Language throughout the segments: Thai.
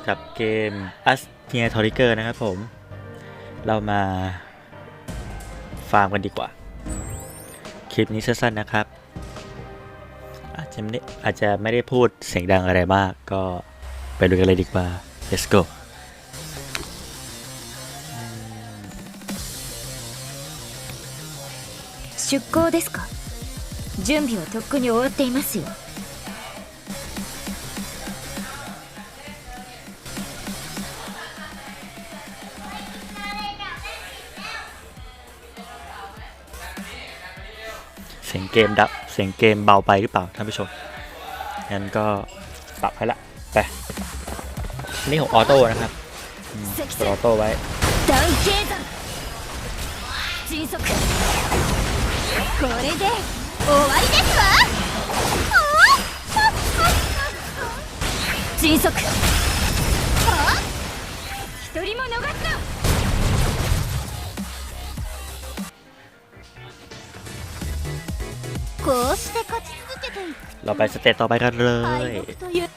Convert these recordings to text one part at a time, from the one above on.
อยู่กับเกม a s t i a t o r i g e r นะครับผม เรามาฟาร์มกันดีกว่า คลิปนี้สั้นๆนะครับ อาจจะไม่ได้อาจจะไม่ได้พูดเสียงดังอะไรมาก ก็ไปดูกันเลยดีกว่า let's go 出港ですか準備はとっくに終わっていますよ สียงเกมดับเสียงเกมเบาไปหรือเปล่าท่านผู้ชม งั้นก็ปรับให้ละ ไป นี่ของออโต้นะครับอืมกดออโต้ไว้ 大計算迅速これで終わりですわ迅速一人も逃すな เราไปสเตจต่อไปกันเลย 敗北という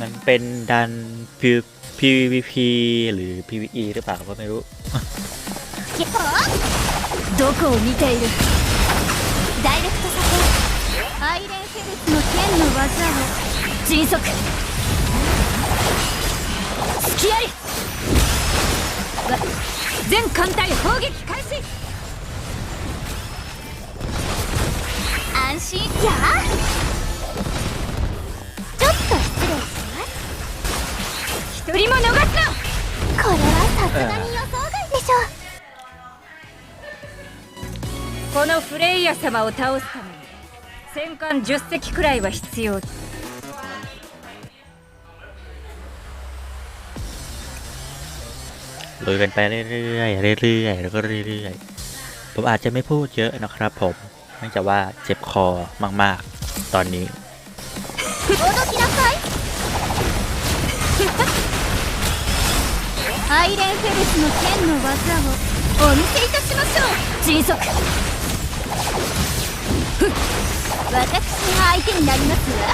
มันเป็นดัน P- PVP หรือ PVE หรือเปล่าก็ไม่รู้ どこを見ているダイレクトサポートアイレン・フェルスの剣の技を迅速 隙ありわ全艦隊砲撃開始。安心。やあ。ちょっと失礼します一人も逃すな。これはさすがに予想外でしょ。うこのフレイヤ様を倒すために戦艦10隻くらいは必要 ลุยกันไปเรื่อยๆ เรื่อยๆ แล้วก็เรื่อยๆ ผมอาจจะไม่พูดเยอะนะครับผมเนื่องจากว่าเจ็บคอมากๆ ตอนนี้ おどきなさいアイレン・フェルスの剣の技をお見せいたしましょう迅速ふっ私が相手になりますわ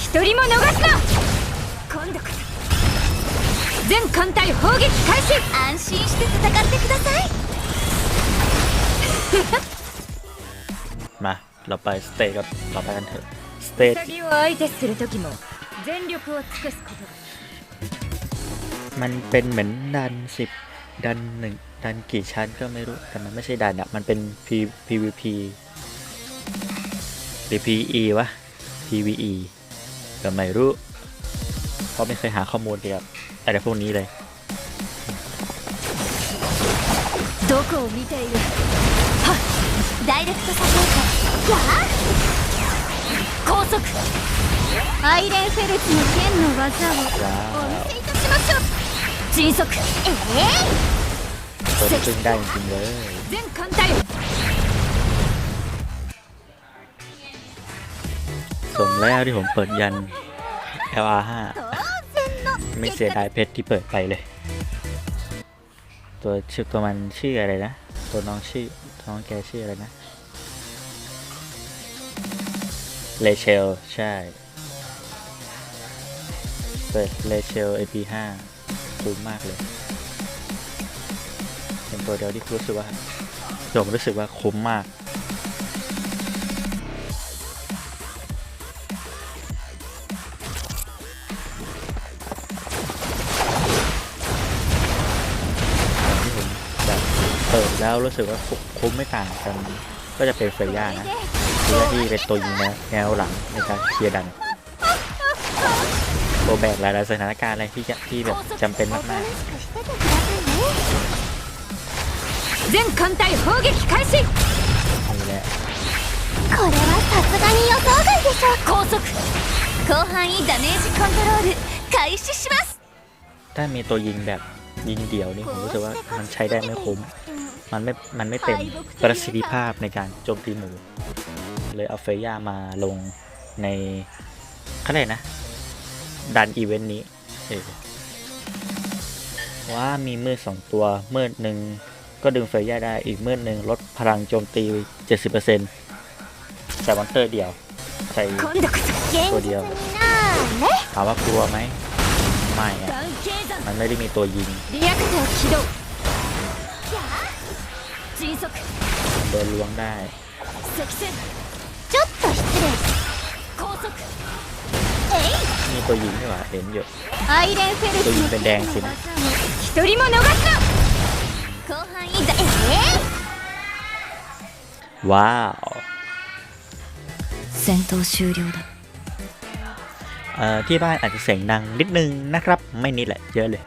一人も逃すな今度こそ 全艦隊砲撃開始安心して戦ってください มา เราไปสเตจกับต่อไปกันเถอะ สเตจ 潔を相手する時も全力を尽くすことだ มันเป็นเหมือนดันสิบดันหนึ่งดันกี่ชั้นก็ไม่รู้ แต่มันไม่ใช่ดันอะมันเป็น P PVP หรือ PE วะ PVE ก็ไม่รู้ เพ ราะไม่เคยหาข้อมูลเกี่ยวกับอะไรพวกนี้เลย どこを見ているはっダイレクトサポートやあ高速アイレン・フェルスの剣の技をお見せいたしましょう迅速ええ ตัวนี้พึ่งได้จริงๆเลย 全艦隊 สมแล้วที่ผมเปิดยัน LR5 当然の ไม่เสียดายเพชรที่เปิดไปเลย ตัวชื่อตัวมันชื่ออะไรนะ ตัวน้องชื่อตัวน้องแกชื่ออะไรนะเลเชลใช่ เปิดเลเชล AP5 คุ้มมากเลย เป็นตัวเดียวที่รู้สึกว่าผมรู้สึกว่าคุ้มมาก แล้วรู้สึกว่าคุ้มคุ้มไม่ต่างกัน ก็จะเป็นเฟย่านะเพื่อที่เป็นตัวยิงแนวแนวหลังในการเคลียร์ดันตัวแบกหลายๆสถานการณ์อะไรที่จะที่แบบจำเป็นมาก おとなしくしててくださいね全艦隊砲撃開始ๆนี่แหละ これはさすがに予想外でしょ高速広範囲ダメージコントロール開始します ถ้ามีตัวยิงแบบยิงเดี่ยวนี่ผมรู้สึกว่ามันใช้ได้ไม่คุ้ม มันไม่ มันไม่เต็มประสิทธิภาพในการโจมตีหมู เลยเอาเฟย่ามาลงในเขาเรียกนะ ดันอีเวนต์นี้ว่ามีมืดสองตัวมืดหนึ่งก็ดึงเฟย่าได้อีกมืดหนึ่งลดพลังโจมตี 70%ใส่วันเตอร์เดียว ใส่ตัวเดียวถามว่ากลัวไหมไม่ มันไม่ได้มีตัวยิง 迅速 โดนล้วงได้ 積戦ちょっと失礼高速え มีตัวยิงนี่หว่าเห็นอยู่ いアイレンフェルスのそういうペンデンシね一人も逃すな後半いざえว้าว 戦闘終了だ เอ่อที่บ้านอาจจะเสียงดังนิดนึงนะครับ ไม่นิดแหละ เยอะเลย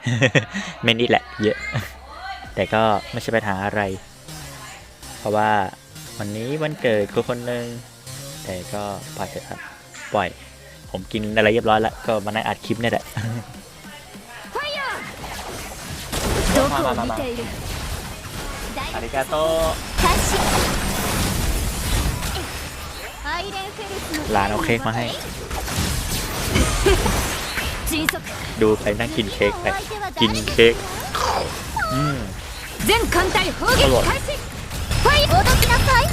ไม่นิดแหละ เยอะ แต่ก็ไม่ใช่ปัญหาอะไร เพราะว่าวันนี้วันเกิดคือคนหนึ่งแต่ก็ปล่อยเถอะครับ ปล่อย ผมกินอะไรเรียบร้อยแล้ว ก็มานั่งอัดคลิปเนี่ยแหละมามามาอาริกาโตลานเอาเค้กมาให้ ดูใครนั่งกินเค้กไปกินเค้กอืมอร่อย さい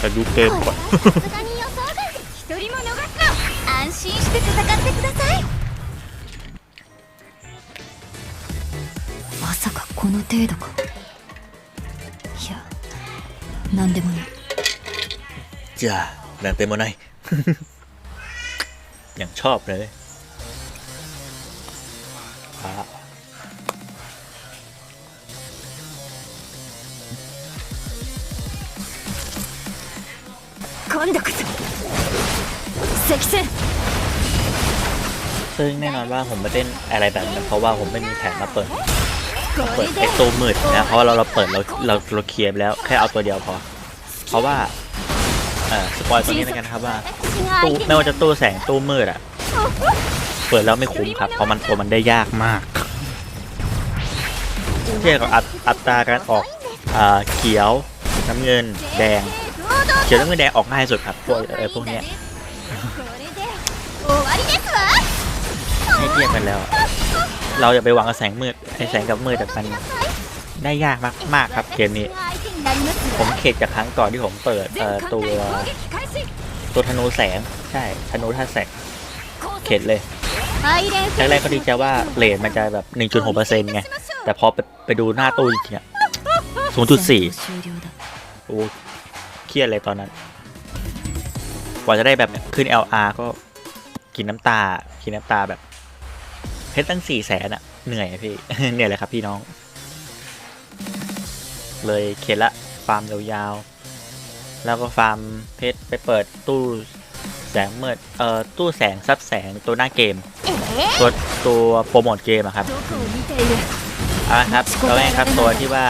แต่ดูเกมก่อน さすがに予想外一人も逃すな安心して戦ってくださいまさかこの程度かいや何でもない จ้าなんてもない อย่างชอบเลย 今度こそ積戦 ซึ่งแน่นอนว่าผมมาเต้นอะไรแบบนั้นเพราะว่าผมไม่มีแผนมาเปิด こ เปิด れで ไอ้ตัวมืดนะ เพราะว่าเราเราเปิดเราเราเราเคลียร์ไปแล้ว แค่เอาตัวเดียวพอ เพราะว่า เออสปอยตัวนี้แล้วกันนะครับว่า 私が ตู้ 相手 ไม่ว่าจะตู้แสงตู้มืดอ่ะ เปิดแล้วไม่คุ้มครับ เพราะมันตัวมันได้ยากมาก เทียบกับอัตอัตราการออกอ่าเขียว น้ำเงิน แดง เขียวน้ำเงินแดงออกง่ายสุดครับพวกเออพวกเนี้ยไม่เทียบกันแล้ว เราอย่าไปหวังกับแสงมืดไอแสงกับมืดจากมันได้ยากมากมากครับเกมนี้ ผมเข็ดจากครั้งก่อนที่ผมเปิดตัวตัวธนูแสงใช่ธนูท่าแสงเข็ดเลยครั้งแรกๆก็ดีใจว่าเลทมันจะแบบ 1.6%ไง แต่พอไปดูหน้าตู้จริงๆอะ0.4โอ้ รียดเลยตอนนั้นกว่าจะได้แบบขึ้น LR ก็กินน้ำตา กินน้ำตาแบบเพชรตั้งสี่แสนอะเหนื่อยพี่ เหนื่อยเลยครับพี่น้อง เลยเข็ดละฟาร์มยาวๆ แล้วก็ฟาร์มเพชรไปเปิดตู้แสงเมื่อเอ่อตู้แสงซับแสงตัวหน้าเกม ตัวตัวโปรโมทเกมอะครับอะครับตัวแรกครับตัวที่ว่า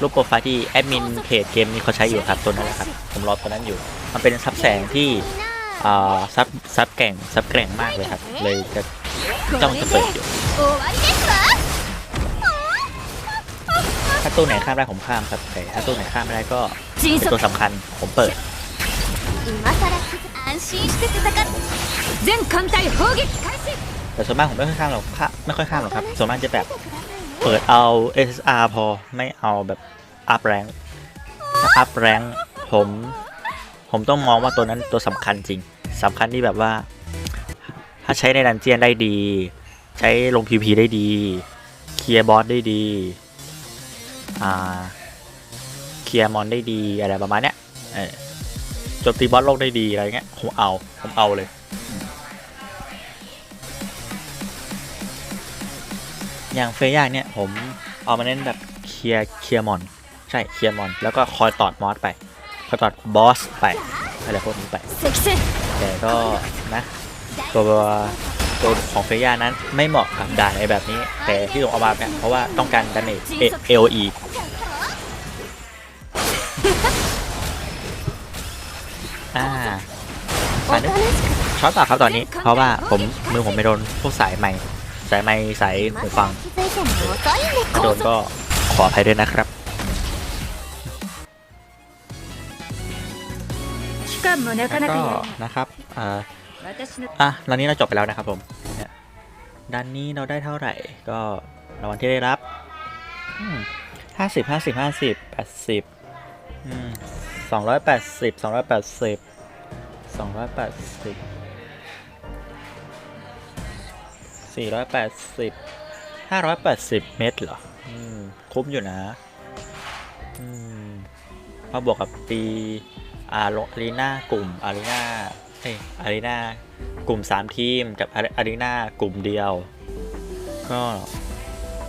รูปโปรไฟล์ที่แอดมินเพจเกมนี้เขาใช้อยู่ครับตัวนั้นนะครับผมรอตัวนั้นอยู่ มันเป็นซับแสงที่อ่าซับซับแก่งซับแก่งมากเลยครับ เลยจะจ้องจะเปิดอยู่ถ้าตัวไหนข้ามได้ผมข้ามครับแต่ถ้าตัวไหนข้ามไม่ได้ก็ตัวสำคัญผมเปิดแต่ส่วนมากผมไม่ค่อยข้ามหรอกไม่ค่อยข้ามหรอกครับส่วนมากจะแบบ เปิดเอา SSR พอไม่เอาแบบอัพแรงอัพแรงผม ผมต้องมองว่าตัวนั้นตัวสำคัญจริงสำคัญที่แบบว่า ถ้าใช้ในดันเจียนได้ดี ใช้ลง PVP ได้ดี เคลียร์บอสได้ดี อ่า เคลียร์มอนได้ดีอะไรประมาณเนี้ยเออจมตีบอสโลกได้ดีอะไรเงี้ยผมเอาผมเอาเลย อย่างเฟย์ยากเนี่ยผมเอามาเล่นแบบเคลียร์เคลียร์มอน ใช่เคลียร์มอน แล้วก็คอยตอดมอสไปคอยตอดบอสไปอะไรพวกนี้ไป แต่ก็นะตัวตัวของเฟย์ยานั้นไม่เหมาะกับด่านในแบบนี้ แต่ที่ผมเอามาเนี่ยเพราะว่าต้องการดาเมจเอโออีอ่าช็อตต่อครับตอนนี้ เพราะว่าผมมือผมไปโดนพวกสายใหม่ สายไม้สายหูฟังโดนก็ขออภัยด้วยนะครับก็นะครับอ่าอะตอนนี้เราจบไปแล้วนะครับผมด้านนี้เราได้เท่าไหร่ ก็รางวัลที่ได้รับห้าสิบห้าสิบห้าสิบแปดสิบสองร้อยแปดสิบสองร้อยแปดสิบสองร้อยแปดสิบ สี่ร้อยแปดสิบห้าร้อยแปดสิบเมตรเหรออคุ้มอยู่นะอืมาบวกกับปีอารีนากลุ่มอารีนาเอ้อารีนากลุ่มสามทีมกับอารีนากลุ่มเดียว ก็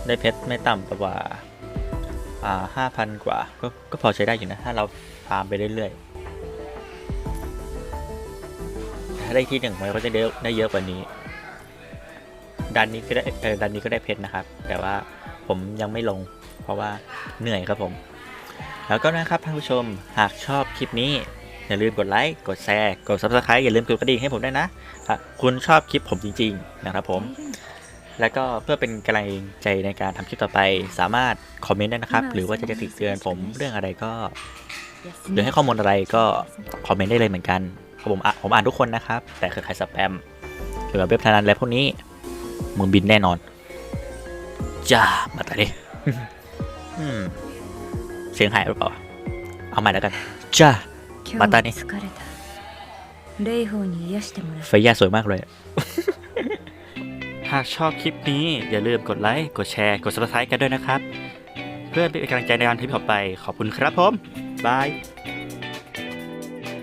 ได้เพชรไม่ต่ำกว่าอ่าห้าพันกว่าก็ก็พอใช้ได้อยู่นะ ถ้าเราฟาร์มไปเรื่อยๆ ถ้าได้ที่หนึ่งมันก็จะได้เยอะกว่านี้ ดันนี้ก็ได้เออดันนี้ก็ได้เพชรนะครับ แต่ว่าผมยังไม่ลง เพราะว่าเหนื่อยครับผม แล้วก็นะครับท่านผู้ชมหากชอบคลิปนี้อย่าลืมกดไลค์ กดแชร์ กด subscribe อย่าลืมกดกระดิ่งให้ผมด้วยนะถ้าคุณชอบคลิปผมจริง ๆ นะครับผม แล้วก็เพื่อเป็นกำลังใจในการทำคลิปต่อไป สามารถคอมเมนต์ได้นะครับ หรือว่าจะจะติดเตือนผมเรื่องอะไรก็ หรือให้ข้อมูลอะไรก็คอมเมนต์ได้เลยเหมือนกันผมอะผมอ่านทุกคนนะครับ แต่คือใครสแปมเกี่ยวกับเว็บพนันอะไรพวกนี้ มึงบินแน่นอน จ้า มาแต่นี้เสียงหายหรือเปล่า เอาใหม่แล้วกัน จ้า มาตานี้ไฟยาสวยมากเลย หากชอบคลิปนี้ อย่าลืมกดไลค์ กดแชร์ กดซับสไครต์กันด้วยนะครับ เพื่อเป็นกำลังใจในการทำต่อไป ขอบคุณครับผม บาย